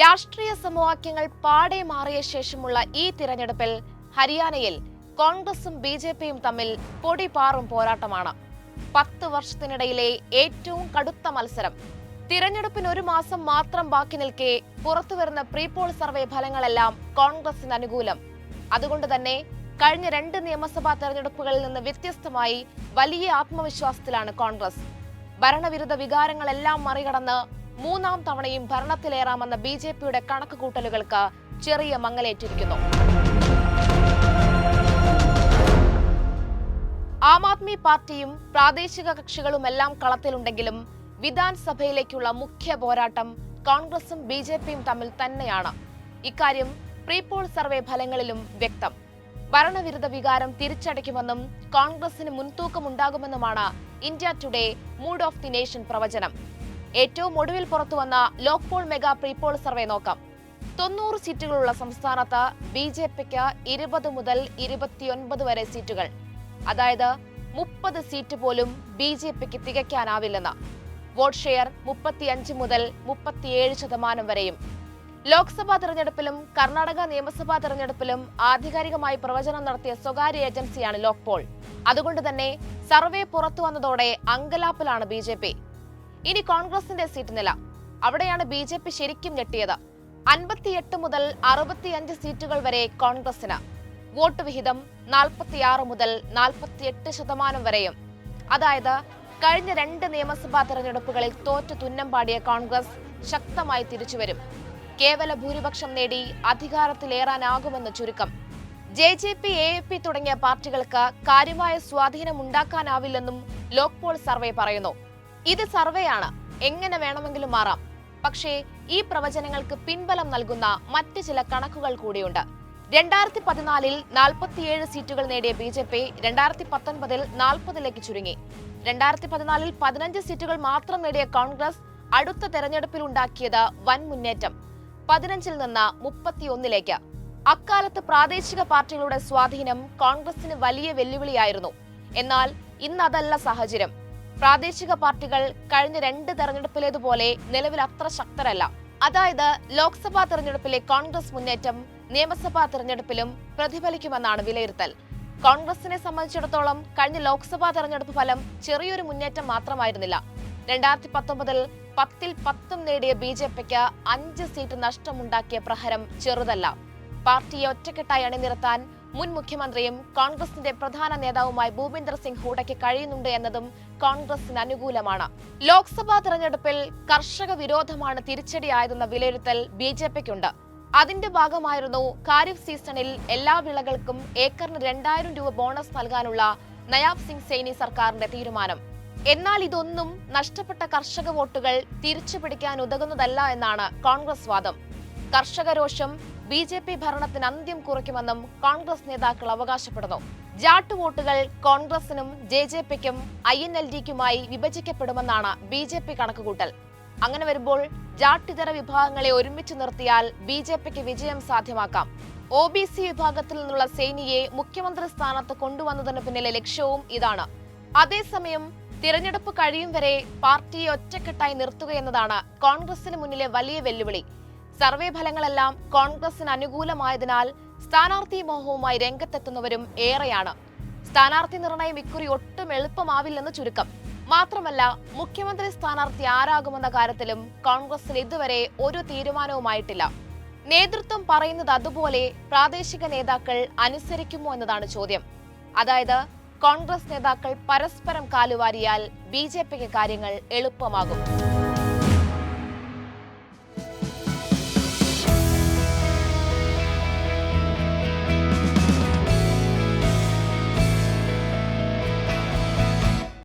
രാഷ്ട്രീയ സമവാക്യങ്ങൾ പാടെ മാറിയ ശേഷമുള്ള ഈ തിരഞ്ഞെടുപ്പിൽ ഹരിയാനയിൽ കോൺഗ്രസും ബി ജെ പിയും തമ്മിൽ പൊടിപാറും പോരാട്ടമാണ്. പത്ത് വർഷത്തിനിടയിലെ ഏറ്റവും കടുത്ത മത്സരം. തിരഞ്ഞെടുപ്പിന് ഒരു മാസം മാത്രം ബാക്കി നിൽക്കെ പുറത്തുവരുന്ന പ്രീപോൾ സർവേ ഫലങ്ങളെല്ലാം കോൺഗ്രസിന് അനുകൂലം. അതുകൊണ്ട് തന്നെ കഴിഞ്ഞ രണ്ട് നിയമസഭാ തെരഞ്ഞെടുപ്പുകളിൽ നിന്ന് വ്യത്യസ്തമായി വലിയ ആത്മവിശ്വാസത്തിലാണ് കോൺഗ്രസ്. ഭരണവിരുദ്ധ വികാരങ്ങളെല്ലാം മറികടന്ന് മൂന്നാം തവണയും ഭരണത്തിലേറാമെന്ന ബി ജെ പിയുടെ കണക്കുകൂട്ടലുകൾക്ക് ചെറിയ മങ്ങലേറ്റിരിക്കുന്നു. ആം ആദ്മി പാർട്ടിയും പ്രാദേശിക കക്ഷികളുമെല്ലാം കളത്തിലുണ്ടെങ്കിലും വിധാൻസഭയിലേക്കുള്ള മുഖ്യ പോരാട്ടം കോൺഗ്രസും ബി ജെ പിയും തമ്മിൽ തന്നെയാണ്. ഇക്കാര്യം പ്രീപോൾ സർവേ ഫലങ്ങളിലും വ്യക്തം. ഭരണവിരുദ്ധ വികാരം തിരിച്ചടയ്ക്കുമെന്നും കോൺഗ്രസിന് മുൻതൂക്കമുണ്ടാകുമെന്നുമാണ് India Today mood of the nation പ്രവചനം. ഏറ്റവും ഒടുവിൽ പുറത്തുവന്ന ലോക്പോൾ മെഗാ പ്രീപോൾ സർവേ നോക്കാം. തൊണ്ണൂറ് സീറ്റുകളുള്ള സംസ്ഥാനത്ത് ബി ജെ പിക്ക് ഇരുപത് മുതൽ ഇരുപത്തിയൊൻപത് വരെ സീറ്റുകൾ. അതായത് മുപ്പത് സീറ്റ് പോലും ബി ജെ പിക്ക് തികയ്ക്കാനാവില്ലെന്ന്. വോട്ട് ഷെയർ മുപ്പത്തിയഞ്ച് മുതൽ മുപ്പത്തിയേഴ് ശതമാനം വരെയും. ലോക്സഭാ തെരഞ്ഞെടുപ്പിലും കർണാടക നിയമസഭാ തെരഞ്ഞെടുപ്പിലും ആധികാരികമായി പ്രവചനം നടത്തിയ സ്വകാര്യ ഏജൻസിയാണ് ലോക്പോൾ. അതുകൊണ്ട് തന്നെ സർവേ പുറത്തു വന്നതോടെ അങ്കലാപ്പിലാണ് ബി ഇനി കോൺഗ്രസിന്റെ സീറ്റ് നില. അവിടെയാണ് ബി ജെ പി ശരിക്കും ഞെട്ടിയത്. അൻപത്തിയെട്ട് മുതൽ അറുപത്തിയഞ്ച് സീറ്റുകൾ വരെ കോൺഗ്രസിന്. വോട്ട് വിഹിതം നാൽപ്പത്തിയാറ് മുതൽ നാൽപ്പത്തിയെട്ട് ശതമാനം വരെയും. അതായത് കഴിഞ്ഞ രണ്ട് നിയമസഭാ തെരഞ്ഞെടുപ്പുകളിൽ തോറ്റു തുന്നം പാടിയ കോൺഗ്രസ് ശക്തമായി തിരിച്ചുവരും. കേവല ഭൂരിപക്ഷം നേടി അധികാരത്തിലേറാനാകുമെന്ന് ചുരുക്കം. J J P A P തുടങ്ങിയ പാർട്ടികൾക്ക് കാര്യമായ സ്വാധീനം ഉണ്ടാക്കാനാവില്ലെന്നും ലോക്പോൾ സർവേ പറയുന്നു. ഇത് സർവേയാണ് എങ്ങനെ വേണമെങ്കിലും മാറാം. പക്ഷേ ഈ പ്രവചനങ്ങൾക്ക് പിൻബലം നൽകുന്ന മറ്റ് ചില കണക്കുകൾ കൂടിയുണ്ട്. രണ്ടായിരത്തി പതിനാലിൽ നാൽപ്പത്തിയേഴ് സീറ്റുകൾ നേടിയ ബി ജെ പി രണ്ടായിരത്തി പത്തൊൻപതിൽ നാൽപ്പതിലേക്ക് ചുരുങ്ങി. രണ്ടായിരത്തി പതിനാലിൽ പതിനഞ്ച് സീറ്റുകൾ മാത്രം നേടിയ കോൺഗ്രസ് അടുത്ത തെരഞ്ഞെടുപ്പിൽ ഉണ്ടാക്കിയത് വൻ മുന്നേറ്റം. പതിനഞ്ചിൽ നിന്ന് മുപ്പത്തിയൊന്നിലേക്ക്. അക്കാലത്ത് പ്രാദേശിക പാർട്ടികളുടെ സ്വാധീനം കോൺഗ്രസിന് വലിയ വെല്ലുവിളിയായിരുന്നു. എന്നാൽ ഇന്നതല്ല സാഹചര്യം. പ്രാദേശിക പാർട്ടികൾ കഴിഞ്ഞ രണ്ട് തെരഞ്ഞെടുപ്പിലേതുപോലെ നിലവിൽ അത്ര ശക്തരല്ല. അതായത് ലോക്സഭാ തെരഞ്ഞെടുപ്പിലെ കോൺഗ്രസ് മുന്നേറ്റം നിയമസഭാ തെരഞ്ഞെടുപ്പിലും പ്രതിഫലിക്കുമെന്നാണ് വിലയിരുത്തൽ. കോൺഗ്രസിനെ സംബന്ധിച്ചിടത്തോളം കഴിഞ്ഞ ലോക്സഭാ തെരഞ്ഞെടുപ്പ് ഫലം ചെറിയൊരു മുന്നേറ്റം മാത്രമായിരുന്നില്ല. രണ്ടായിരത്തി പത്തൊമ്പതിൽ പത്തിൽ പത്തും നേടിയ ബി ജെ പിക്ക് അഞ്ച് സീറ്റ് നഷ്ടമുണ്ടാക്കിയ പ്രഹരം ചെറുതല്ല. പാർട്ടിയെ ഒറ്റക്കെട്ടായി അണിനിരത്താൻ മുൻ മുഖ്യമന്ത്രിയും കോൺഗ്രസിന്റെ പ്രധാന നേതാവുമായി ഭൂപീന്ദർ സിംഗ് ഹൂഡയ്ക്ക് കഴിയുന്നുണ്ട് എന്നതും കോൺഗ്രസിന് അനുകൂലമാണ്. ലോക്സഭാ തെരഞ്ഞെടുപ്പിൽ കർഷക വിരോധമാണ് തിരിച്ചടിയായതെന്ന വിലയിരുത്തൽ ബി ജെ പിക്കുണ്ട്. അതിന്റെ ഭാഗമായിരുന്നു കാരിഫ് സീസണിൽ എല്ലാ വിളകൾക്കും ഏക്കറിന് രണ്ടായിരം രൂപ ബോണസ് നൽകാനുള്ള നയാബ് സിംഗ് സൈനി സർക്കാരിന്റെ തീരുമാനം. എന്നാൽ ഇതൊന്നും നഷ്ടപ്പെട്ട കർഷക വോട്ടുകൾ തിരിച്ചു പിടിക്കാൻ ഉതകുന്നതല്ല എന്നാണ് കോൺഗ്രസ് വാദം. കർഷക രോഷം ബി ജെ പി ഭരണത്തിന് അന്ത്യം കുറിക്കുമെന്നും കോൺഗ്രസ് നേതാക്കൾ അവകാശപ്പെടുന്നു. ജാട്ട് വോട്ടുകൾ കോൺഗ്രസിനും ജെ ജെ പിക്കും ഐ എൻ എൽ ഡിക്കുമായി വിഭജിക്കപ്പെടുമെന്നാണ് ബി ജെ പി കണക്കുകൂട്ടൽ. അങ്ങനെ വരുമ്പോൾ ജാട്ടിതര വിഭാഗങ്ങളെ ഒരുമിച്ച് നിർത്തിയാൽ ബി ജെ പിക്ക് വിജയം സാധ്യമാക്കാം. ഒ ബി സി വിഭാഗത്തിൽ നിന്നുള്ള സൈനിയെ മുഖ്യമന്ത്രി സ്ഥാനത്ത് കൊണ്ടുവന്നതിന് പിന്നിലെ ലക്ഷ്യവും ഇതാണ്. അതേസമയം തിരഞ്ഞെടുപ്പ് കഴിയും വരെ പാർട്ടിയെ ഒറ്റക്കെട്ടായി നിർത്തുകയെന്നതാണ് കോൺഗ്രസിന് മുന്നിലെ വലിയ വെല്ലുവിളി. സർവേ ഫലങ്ങളെല്ലാം കോൺഗ്രസിന് അനുകൂലമായതിനാൽ സ്ഥാനാർത്ഥി മോഹവുമായി രംഗത്തെത്തുന്നവരും ഏറെയാണ്. സ്ഥാനാർത്ഥി നിർണയം ഇക്കുറി ഒട്ടും എളുപ്പമാവില്ലെന്ന് ചുരുക്കം. മാത്രമല്ല മുഖ്യമന്ത്രി സ്ഥാനാർത്ഥി ആരാകുമെന്ന കാര്യത്തിലും കോൺഗ്രസിൽ ഇതുവരെ ഒരു തീരുമാനവുമായിട്ടില്ല. നേതൃത്വം പറയുന്നത് അതുപോലെ പ്രാദേശിക നേതാക്കൾ അനുസരിക്കുമോ എന്നതാണ് ചോദ്യം. അതായത് കോൺഗ്രസ് നേതാക്കൾ പരസ്പരം കാലുവാരിയാൽ ബി കാര്യങ്ങൾ എളുപ്പമാകും.